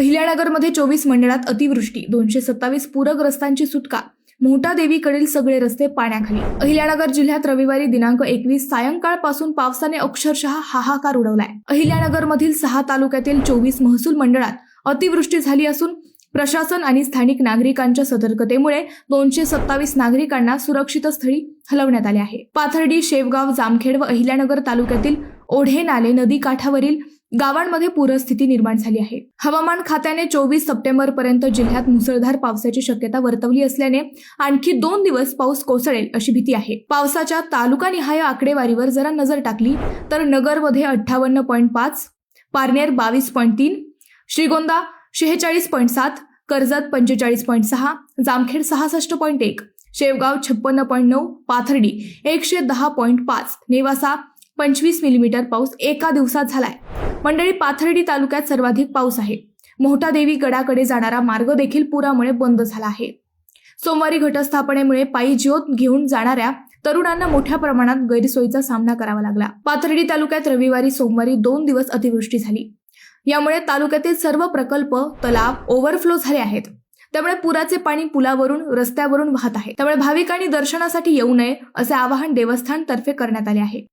अहिल्यानगरमध्ये चोवीस मंडळात अतिवृष्टी दोनशे सत्तावीस पूरग्रस्तांची सुटका मोहटा देवीकडील सगळे रस्ते पाण्याखाली. अहिल्यानगर जिल्ह्यात रविवारी दिनांक एकवीस सायंकाळपासून पावसाने अक्षरशः हाहाकार उडवलाय. अहिल्यानगरमधील सहा तालुक्यातील चोवीस महसूल मंडळात अतिवृष्टी झाली असून प्रशासन आणि स्थानिक नागरिकांच्या सतर्कतेमुळे दोनशे सत्तावीस नागरिकांना सुरक्षित स्थळी हलवण्यात आले आहे. पाथर्डी शेवगाव जामखेड व अहिल्यानगर तालुक्यातील ओढे नाले नदी काठावरील गावांमध्ये पूरस्थिती निर्माण झाली आहे. हवामान खात्याने चोवीस सप्टेंबर पर्यंत जिल्ह्यात मुसळधार पावसाची शक्यता वर्तवली असल्याने आणखी दोन दिवस पाऊस कोसळेल अशी भीती आहे. पावसाच्या तालुकानिहाय आकडेवारीवर जरा नजर टाकली तर नगरमध्ये अठ्ठावन्न पॉईंट पाच पारनेर बावीस पॉईंट तीन श्रीगोंदा शेहेचाळीस पॉईंट सात कर्जत पंचेचाळीस पॉईंट सहा जामखेड सहासष्ट पॉईंट एक शेवगाव छप्पन्न पॉईंट नऊ पाथर्डी एकशे दहा पॉईंट पाच नेवासा पंचवीस मिलीमीटर पाऊस एका दिवसात झालाय. मंडळी पाथर्डी तालुक्यात सर्वाधिक पाऊस आहे. मोहटा देवी गडाकडे जाणारा मार्ग देखील पुरामुळे बंद झाला आहे. सोमवारी घटस्थापनेमुळे पायी ज्योत घेऊन जाणाऱ्या तरुणांना मोठ्या प्रमाणात गैरसोयीचा सामना करावा लागला. पाथर्डी तालुक्यात रविवारी सोमवारी दोन दिवस अतिवृष्टी झाली. यामुळे तालुक्यातील सर्व प्रकल्प तलाव ओव्हरफ्लो झाले आहेत. त्यामुळे पुराचे पाणी पुलावरून रस्त्यावरून वाहत आहे. त्यामुळे भाविकांनी दर्शनासाठी येऊ नये असे आवाहन देवस्थान तर्फे करण्यात आले आहे.